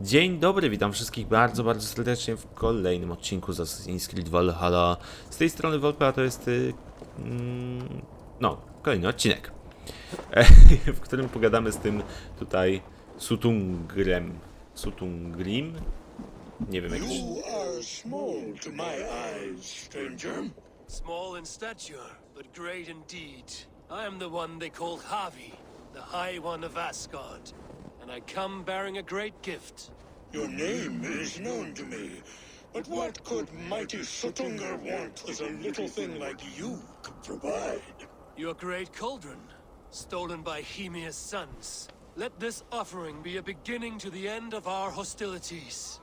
Dzień dobry, witam wszystkich bardzo, bardzo serdecznie w kolejnym odcinku z Assassin's Creed Valhalla. Z tej strony Volpa to jest, y, mm, no, kolejny odcinek, e, w którym pogadamy z tym tutaj Sutungrem. Sutungrim? Nie wiem jak to się... You are small to my eyes, stranger. Small in stature, but great in deed. I am the one they call Havi, the High One of Asgard, and I come bearing a great gift. Your name is known to me. But what could mighty Sutungar want that a little thing like you could provide? Your great cauldron, stolen by Hemia's sons. Let this offering be a beginning to the end of our hostilities.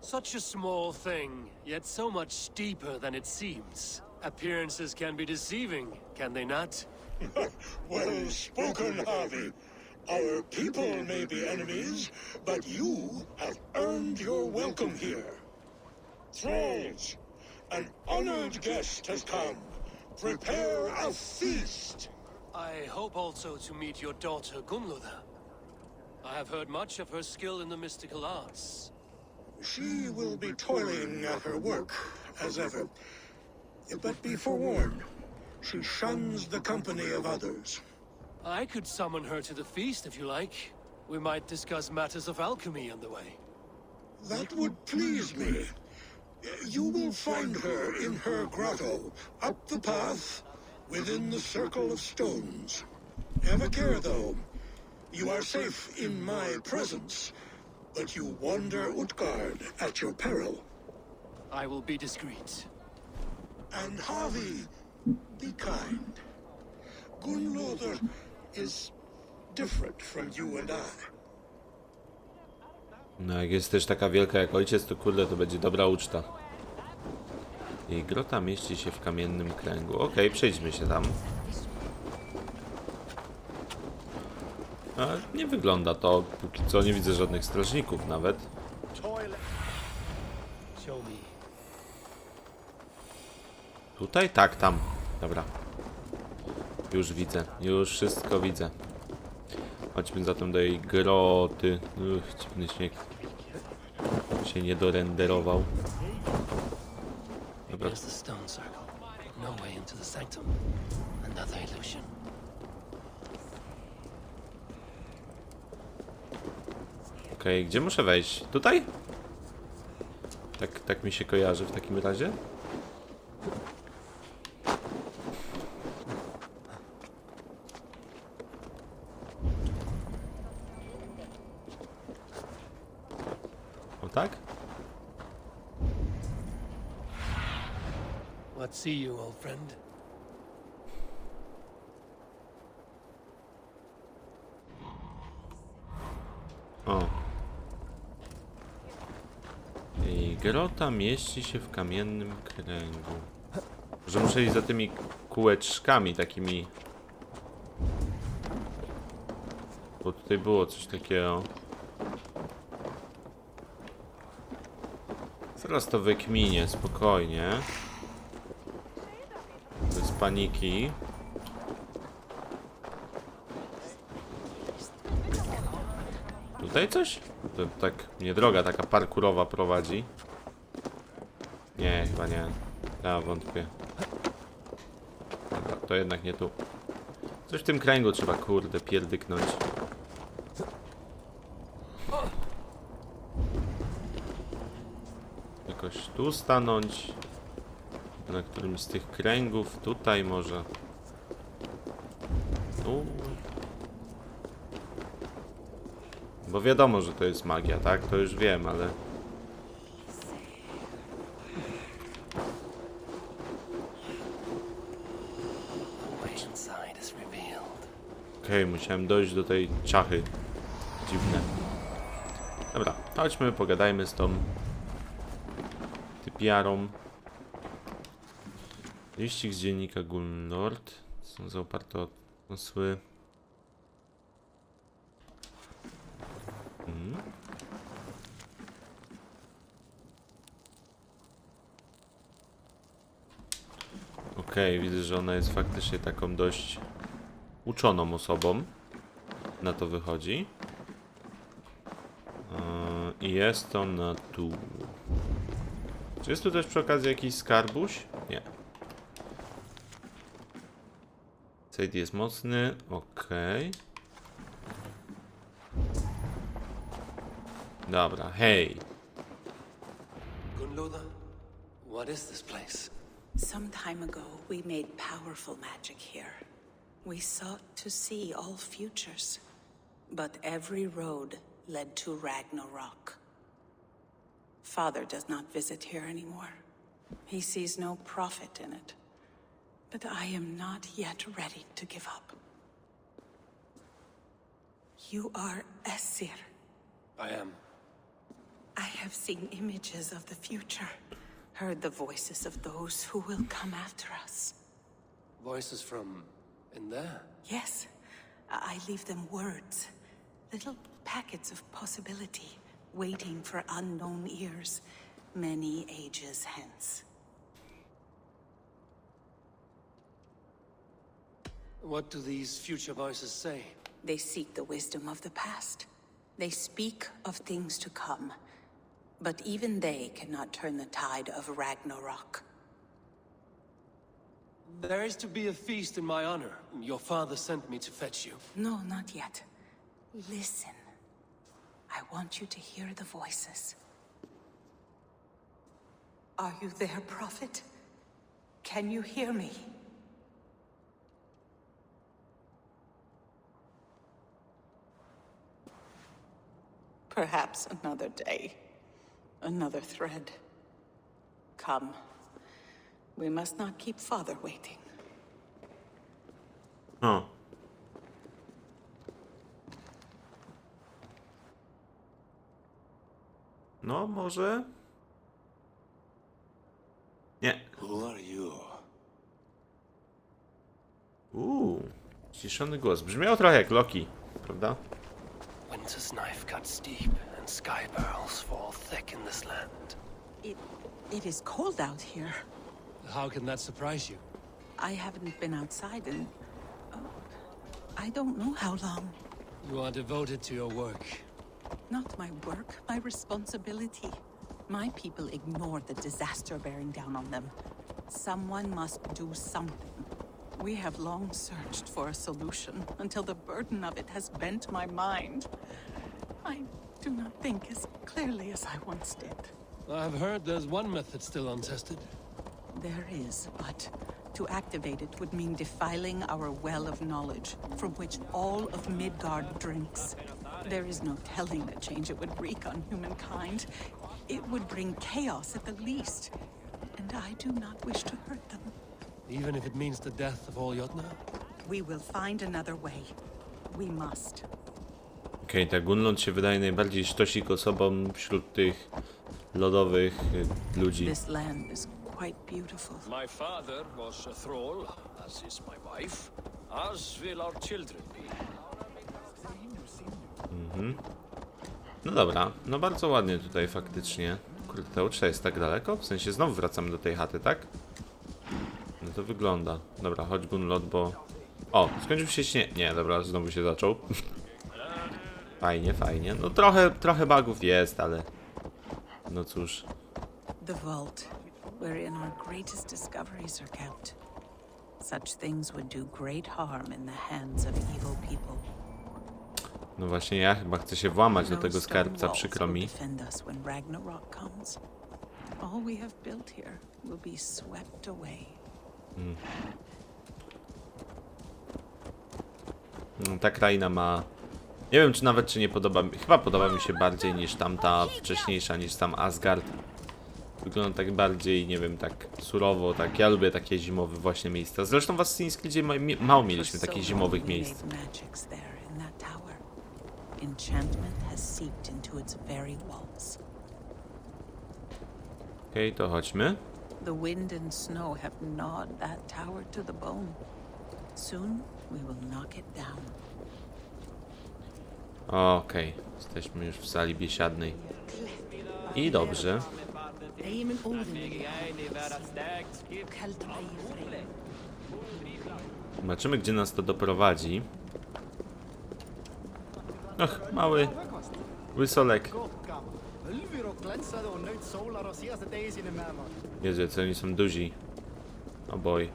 Such a small thing, yet so much deeper than it seems. Appearances can be deceiving, can they not? well spoken, Harvey. Our people may be enemies, but you have earned your welcome here. Thralls, an honored guest has come. Prepare a feast. I hope also to meet your daughter Gunlotha. I have heard much of her skill in the mystical arts. She will be toiling at her work, as ever. But be forewarned, she shuns the company of others. I could summon her to the feast if you like. We might discuss matters of alchemy on the way. That would please me. You will find her in her grotto, up the path, within the circle of stones. Have a care, though. You are safe in my presence, but you wander Utgard at your peril. I will be discreet. And Harvey, be kind. Gunlother is different from you and I. No jak jest też taka wielka jak ojciec, to kurde, to będzie dobra uczta. Jej grota mieści się w kamiennym kręgu. Okej, przejdźmy się tam. A nie wygląda to, póki co nie widzę żadnych strażników nawet. Tutaj? Tak, tam. Dobra. Już widzę, już wszystko widzę. Chodźmy zatem do jej groty. Uch, dziwny śnieg. Się nie dorenderował. Dobra. No okej, gdzie muszę wejść? Tutaj? Tak, tak mi się kojarzy w takim razie. O tak? What see you, old friend? O. I grota mieści się w kamiennym kręgu. Że muszę iść za tymi kółeczkami takimi. Bo tutaj było coś takiego. Zaraz to wykminie, spokojnie. Bez paniki. Tutaj coś? To tak mnie droga taka parkurowa prowadzi. Nie, chyba nie. Ja wątpię. Dobra, to jednak nie tu. Coś w tym kręgu trzeba kurde pierdyknąć. Jakoś tu stanąć. Na którymś z tych kręgów. Tutaj może. Tu. Bo wiadomo, że to jest magia, tak? To już wiem, ale... Okej, musiałem dojść do tej czachy. Dziwne. Dobra, chodźmy, pogadajmy z tą typiarą. Liścik z dziennika Gulnord. Są zaoparte o osły. Mhm. Okej, widzę, że ona jest faktycznie taką dość uczoną osobą. Na to wychodzi. A, I jest to na tu. Czy jest tu też przy okazji jakiś skarbuś? Nie. Sejt jest mocny, okej. Dobra, hej. What is this place? Some time ago, we made powerful magic here. We sought to see all futures. But every road led to Ragnarok. Father does not visit here anymore. He sees no profit in it. But I am not yet ready to give up. You are Esir. I am. I have seen images of the future, heard the voices of those who will come after us. Voices from in there. Yes, I leave them words, little packets of possibility, waiting for unknown ears, many ages hence. What do these future voices say? They seek the wisdom of the past. They speak of things to come. But even they cannot turn the tide of Ragnarok. There is to be a feast in my honor. Your father sent me to fetch you. No, not yet. Listen. I want you to hear the voices. Are you there, Prophet? Can you hear me? Perhaps another day. Another thread. Come. We must not keep Father waiting. O. No, może? Nie. Who are you? Uuu, ściszony głos. Brzmiał trochę jak Loki, prawda? Winter's knife cuts steep, and sky pearls thick in this land. It, it is cold out here. How can that surprise you? I haven't been outside in. Oh, I don't know how long. You are devoted to your work. Not my work, my responsibility. My people ignore the disaster bearing down on them. Someone must do something. We have long searched for a solution until the burden of it has bent my mind. I do not think as clearly as I once did. I've heard there's one method still untested. There is, but to activate it would mean defiling our well of knowledge, from which all of Midgard drinks. There is no telling the change it would wreak on humankind. It would bring chaos at the least, and I do not wish to hurt them. Even if it means the death of all Jotnar? We will find another way. We must. Okej, ta Gunlund się wydaje najbardziej sztosik osobą wśród tych lodowych y, ludzi. This land is quite beautiful. My father was a thrall, as is my wife, as will our children be. No dobra, no bardzo ładnie tutaj faktycznie. Kurde, ta uczta jest tak daleko? W sensie znowu wracamy do tej chaty, tak? No to wygląda. Dobra, chodź Gunlot, bo... O, skończył się śnie... Nie, dobra, znowu się zaczął. fajnie, fajnie. No trochę, trochę bugów jest, ale... No cóż. The vault, wherein our greatest discoveries are kept. Such things would do great harm in the hands of evil people. No właśnie, ja chyba chcę się włamać do tego skarbca, przykro mi. All we have built here will be swept away. No, ta kraina ma... Nie wiem, czy nawet, czy nie podoba mi... Chyba podoba mi się bardziej niż tamta wcześniejsza, niż sam Asgard. Wygląda tak bardziej, nie wiem, tak surowo, tak... Ja lubię takie zimowe właśnie miejsca. Zresztą w Assassin's Creedzie ma, mi- mało mieliśmy takich zimowych miejsc. Okej, to chodźmy. The wind and snow have gnawed that tower to the bone. Soon we will knock it down. Okej, okay. jesteśmy już w sali biesiadnej. I dobrze. Zobaczymy, gdzie nas to doprowadzi. Ach, mały wysolek. Jezu, co oni są duzi. Oboj.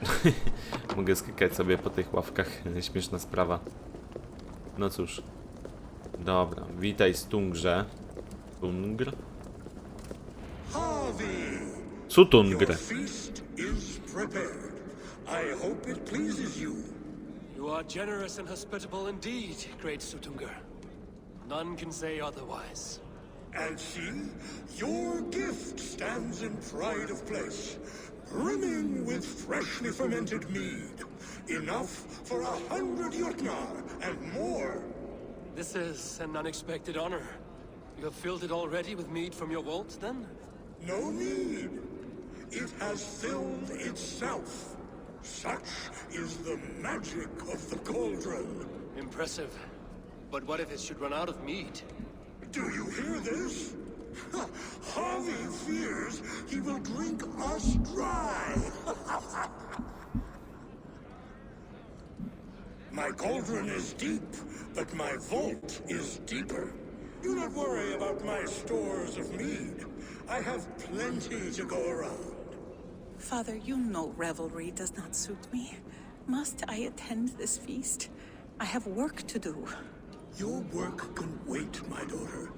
Mogę skakać sobie po tych ławkach. Śmieszna sprawa. No cóż. Dobra, witaj Stungrze. Stungr? Harvey, Sutungr. I hope it pleases you. You are generous and hospitable indeed, great Sutungur. None can say otherwise. And see, your gift stands in pride of place, brimming with freshly fermented mead. Enough for a hundred Jotnar and more. This is an unexpected honor. You have filled it already with mead from your vault, then? No need. It has filled itself. Such is the magic of the cauldron. Impressive. But what if it should run out of mead? Do you hear this? Harvey fears he will drink us dry. my cauldron is deep, but my vault is deeper. Do not worry about my stores of mead. I have plenty to go around. Father, you know revelry does not suit me. Must I attend this feast? I have work to do. Your work can wait, my daughter.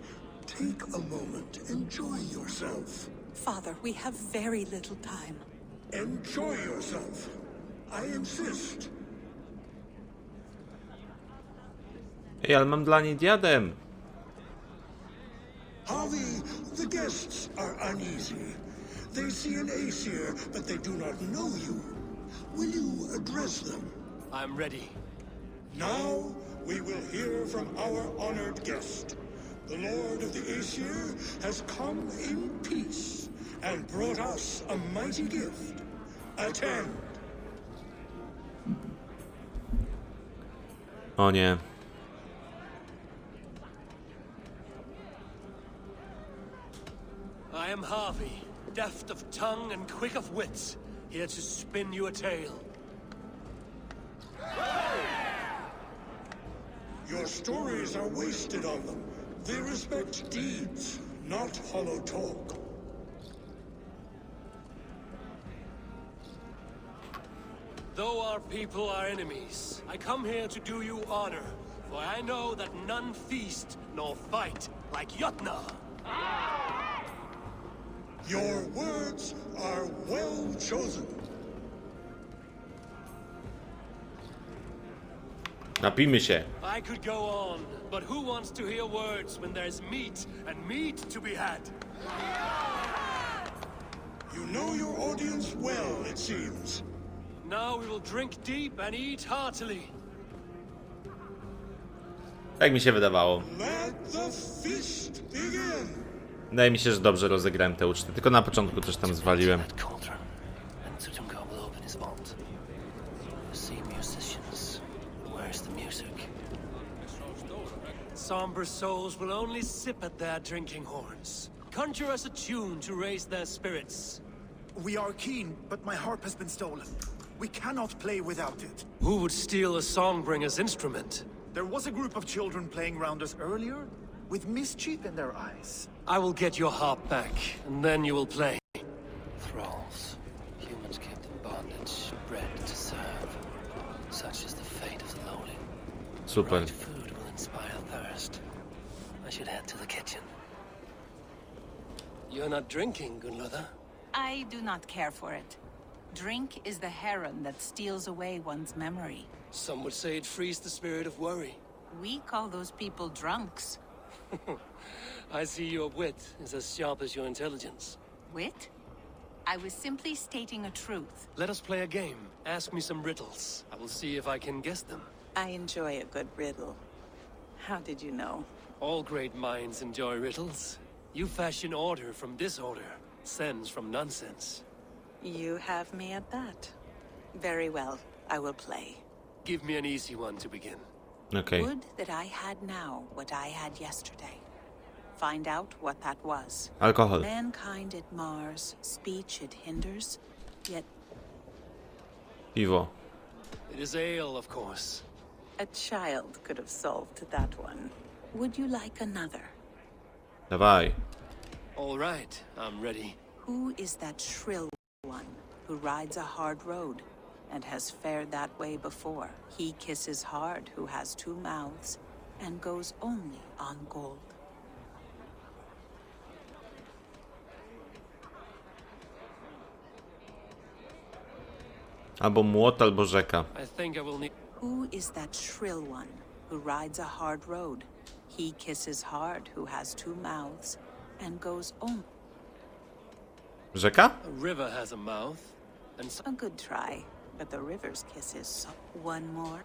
Take a moment, enjoy yourself. Father, we have very little time. Enjoy yourself. I insist. Ej, ale mam dla niej diadem. Harvey, the guests are uneasy. They see an Aesir, but they do not know you. Will you address them? I'm ready. Now we will hear from our honored guest. The Lord of the Aesir has come in peace and brought us a mighty gift. Attend. Oh, o nie. I am Harvey, deft of tongue and quick of wits, here to spin you a tale. Your stories are wasted on them. They respect deeds, not hollow talk. Though our people are enemies, I come here to do you honor, for I know that none feast nor fight like Jotnar. Your words are well chosen. Napijmy się. I could go on, but who wants to hear words when there's meat and meat to be had? You know your audience well, it seems. Now we will drink deep and eat heartily. Tak mi się wydawało. Let the feast begin. Wydaje mi się, że dobrze rozegrałem te uczty. Tylko na początku coś tam zwaliłem. That Somber souls will only sip at their drinking horns. Conjure us a tune to raise their spirits. We are keen, but my harp has been stolen. We cannot play without it. Who would steal a songbringer's instrument? There was a group of children playing round us earlier, with mischief in their eyes. I will get your harp back, and then you will play. Thralls. Humans kept in bondage, bred to serve. Such is the fate of the lowly. Super. Right food will inspire thirst. I should head to the kitchen. You're not drinking, Gunlother. I do not care for it. Drink is the heron that steals away one's memory. Some would say it frees the spirit of worry. We call those people drunks. I see your wit is as sharp as your intelligence. Wit? I was simply stating a truth. Let us play a game. Ask me some riddles. I will see if I can guess them. I enjoy a good riddle. How did you know? All great minds enjoy riddles. You fashion order from disorder, sense from nonsense. You have me at that. Very well, I will play. Give me an easy one to begin. Okay. Would that I had now what I had yesterday. Find out what that was. Alcohol. Mankind it mars, speech it hinders, yet Piwo. It is ale, of course. a child could have solved that one. Would you like another? Dawaj. All right, I'm ready. Who is that shrill one who rides a hard road and has fared that way before? He kisses hard who has two mouths and goes only on gold. Albo młot, albo rzeka. I think I will need. Who is that shrill one who rides a hard road? He kisses hard who has two mouths and goes only. Rzeka? A river has a mouth, and so A good try, but the river's kiss is so. One more.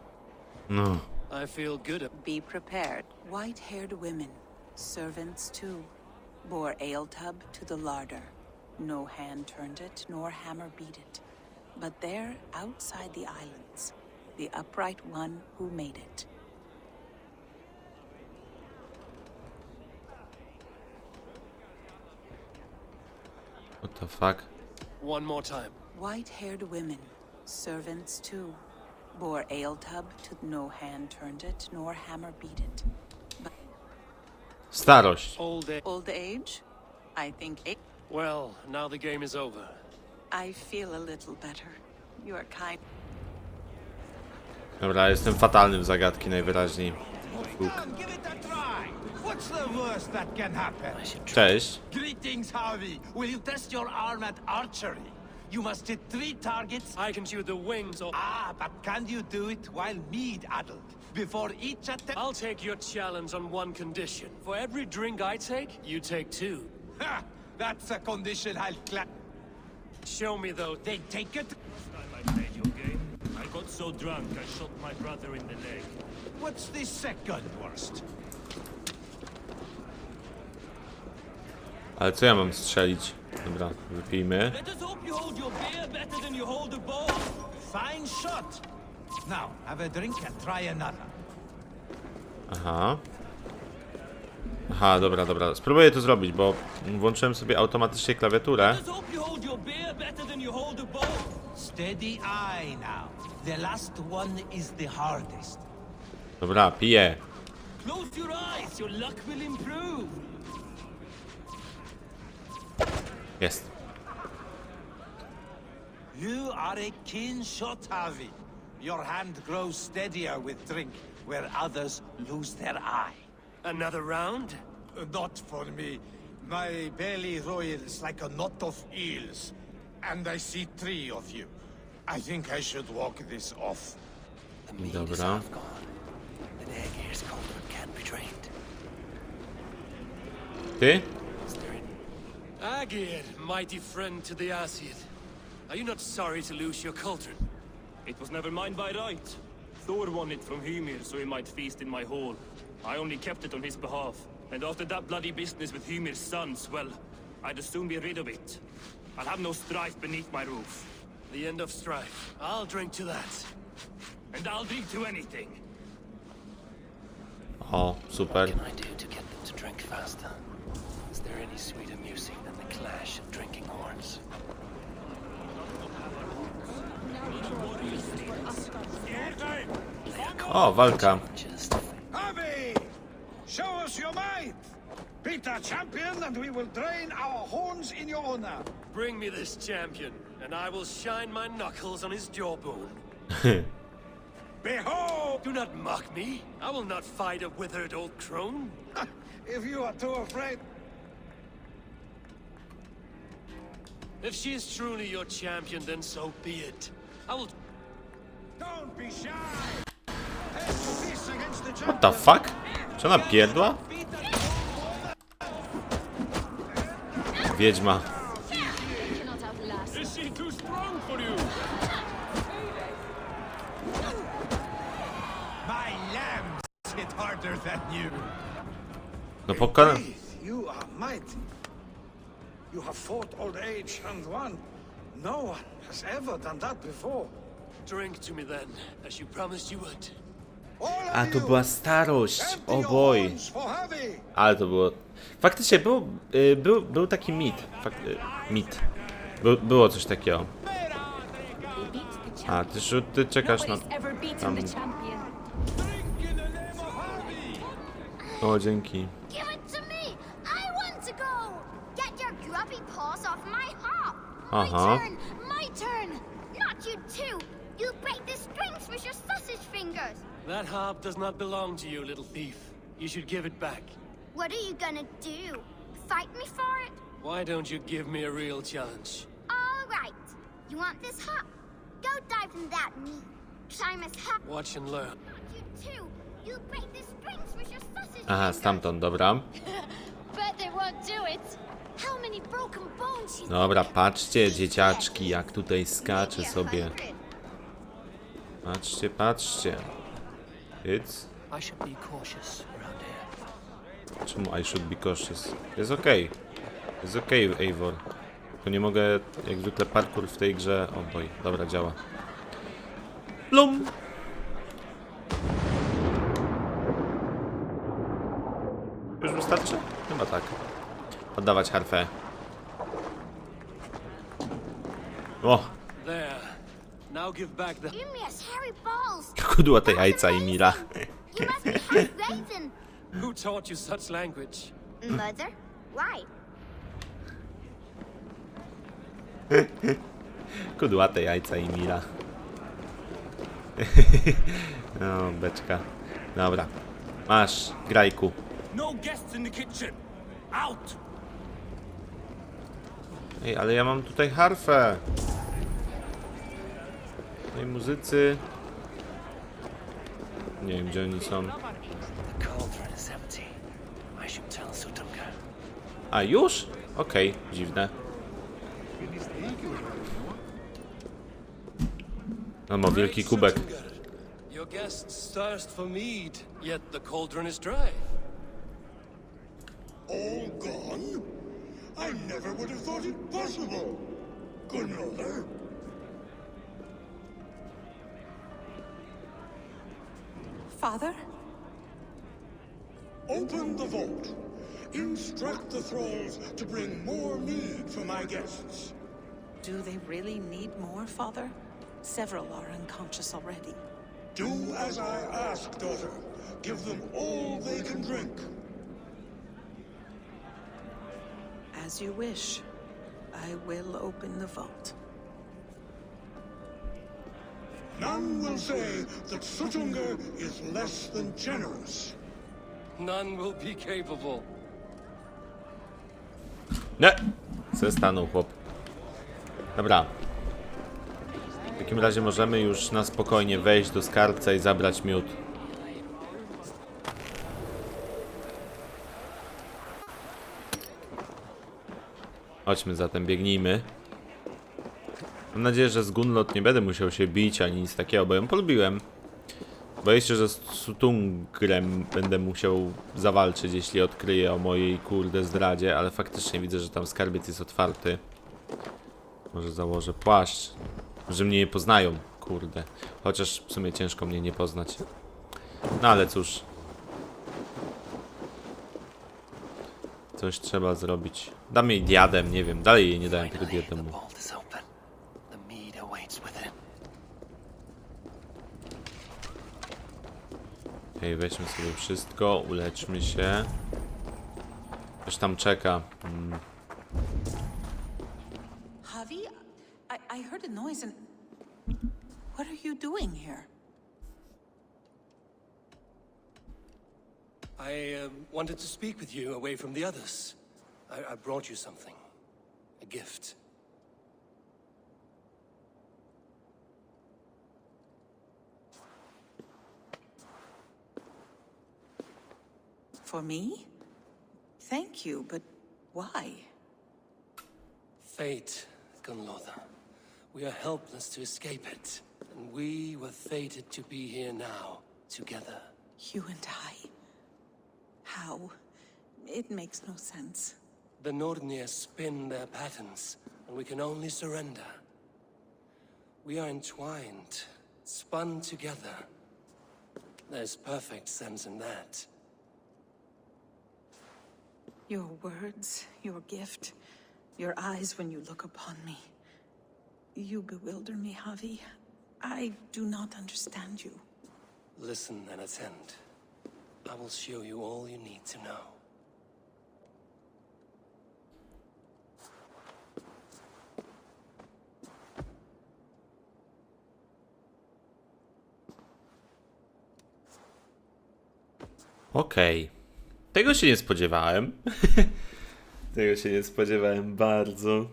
No. I feel good. At... Be prepared. White haired women, servants too, bore ale tub to the larder. No hand turned it, nor hammer beat it. But there, outside the islands, the upright one who made it. What the fuck? One more time. White haired women, servants too, bore ale tub to no hand turned it, nor hammer beat it. But Starość. Old day. old age? I think it. Well, now the game is over. I feel a little better. You are kind. Dobra, jestem fatalny w zagadki najwyraźniej. Give it a try. What's the worst that can happen? Cześć. Greetings, Harvey. Will you test your arm at archery? You must hit three targets. I can shoot the wings of. Ah, but can you do it while mead addled? Before each attempt. I'll take your challenge on one condition. For every drink I take, you take two. Ha! That's a condition I'll clap. Show me though. They take it. I got so drunk I shot my brother in the leg. What's the second worst? Ale co ja mam strzelić? Dobra, wypijmy. Let us hope you hold your beer better than you hold the ball. Fine shot. Now, have a drink and try another. Aha. Aha, dobra, dobra. Spróbuję to zrobić, bo włączyłem sobie automatycznie klawiaturę. Let us hope you hold your beer better than you hold the ball. Steady eye now. The last one is the hardest. Dobra, piję. Close your eyes, your luck will improve. Jest. You are a keen shot, Harvey. Your hand grows steadier with drink, where others lose their eye. Another round? Uh, Not for me. My belly roils like a knot of eels, and I see three of you. I think I should walk this off. The mead is Dobra. half gone. An egg here's cauldron can't be drained. Ty? Is there Agir, mighty friend to the Aesir. Are you not sorry to lose your cauldron? It was never mine by right. Thor won it from Hymir so he might feast in my hall. I only kept it on his behalf. And after that bloody business with Hymir's sons, well, I'd as soon be rid of it. I'll have no strife beneath my roof. The end of strife. I'll drink to that. And I'll drink to anything. O, super. What can I do to get them to drink faster? Is there any sweeter music than the clash of drinking horns? Oh, o, walka. Just Show us your might! Beat our champion and we will drain our horns in your honor. Bring me this champion, and I will shine my knuckles on his jawbone. Behold! Do not mock me. I will not fight a withered old crone. If you are too afraid, If she is truly your champion, then so be it. I will don't be shy! Test this against the What the fuck? Czy ona pierdła? Wiedźma. Hit harder than you. No pokona... You are mighty. You have fought old age and won. No one has ever done that before. drink to me then, as you promised you would. A to była starość. O boj. Harvey. Ale to było... Faktycznie był, y, był, był taki mit. Fak, y, mit. By, było coś takiego. A, ty, ty czekasz na... Tam- O, dzięki. Give it to me! I want to go! Get your grubby paws off my hop! Uh-huh. My turn! My turn! Not you too! You break the strings with your sausage fingers! That harp does not belong to you, little thief. You should give it back. What are you gonna do? Fight me for it? Why don't you give me a real challenge? Alright. You want this hop? Go dive in that meat. Climb as hop. Watch and learn. Not you too! Aha, stamtąd, dobra. Dobra, patrzcie, dzieciaczki, jak tutaj skacze sobie. Patrzcie, patrzcie. It's... Czemu I should be cautious? Jest okej. Okay. Jest okej, okay, Eivor. To nie mogę, jak zwykle, parkour w tej grze... O boj, dobra, działa. Plum! Wystarczy? Chyba tak. Oddawać harfę. O! There. Now give back the. Balls! Kudła te jajca i Mira. You must be half raven! Who taught you such language? Mother? Why? Kudłate jajca i Mira. No, beczka. Dobra. Masz, grajku. No guests in the kitchen! Out! Ej, ale ja mam tutaj harfę. No i muzycy. Nie wiem, gdzie oni są. The cauldron is empty. I should tell Sutunga. A, już? Okej, dziwne. No, ma wielki kubek. Your guests thirst for mead, yet the cauldron is dry. All gone? I never would have thought it possible. Gunrother? Father? Open the vault. Instruct the thralls to bring more mead for my guests. Do they really need more, Father? Several are unconscious already. Do as I ask, daughter. Give them all they can drink. As you wish. I will open the vault. None will say that Sutunga is less than generous. None will be capable. Nie! Se stanął chłop. Dobra. W takim razie możemy już na spokojnie wejść do skarbca i zabrać miód. Chodźmy zatem, biegnijmy. Mam nadzieję, że z Gunlot nie będę musiał się bić ani nic takiego, bo ją polubiłem. Boję się, że z Sutungrem będę musiał zawalczyć, jeśli odkryję o mojej kurde zdradzie, ale faktycznie widzę, że tam skarbiec jest otwarty. Może założę płaszcz, że mnie nie poznają, kurde. Chociaż w sumie ciężko mnie nie poznać. No ale cóż. Coś trzeba zrobić. Dam jej diadem, nie wiem, dalej jej nie dałem tego diademu. Okej, weźmy sobie wszystko, uleczmy się. Ktoś tam czeka. Mm, wanted to speak with you away from the others. I, I brought you something. A gift. For me? Thank you, but why? Fate, Gunlother. We are helpless to escape it. And we were fated to be here now, together. You and I? How? It makes no sense. The Nordnir spin their patterns, and we can only surrender. We are entwined, spun together. There's perfect sense in that. Your words, your gift, your eyes when you look upon me. You bewilder me, Javi. I do not understand you. Listen and attend. I will show you all you need to know. Okej. Tego się nie spodziewałem. Tego się nie spodziewałem bardzo.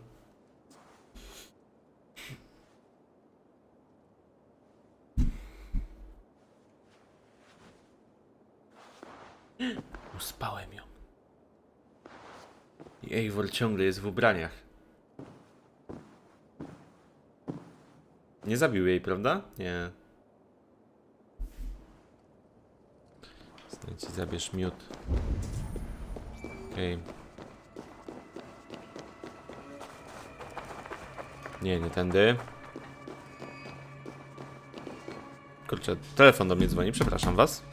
Uspałem ją. I Eivor ciągle jest w ubraniach. Nie zabił jej, prawda? Nie. Ci zabierz miód. Okej. Nie, nie tędy. Kurczę, telefon do mnie dzwoni, przepraszam was.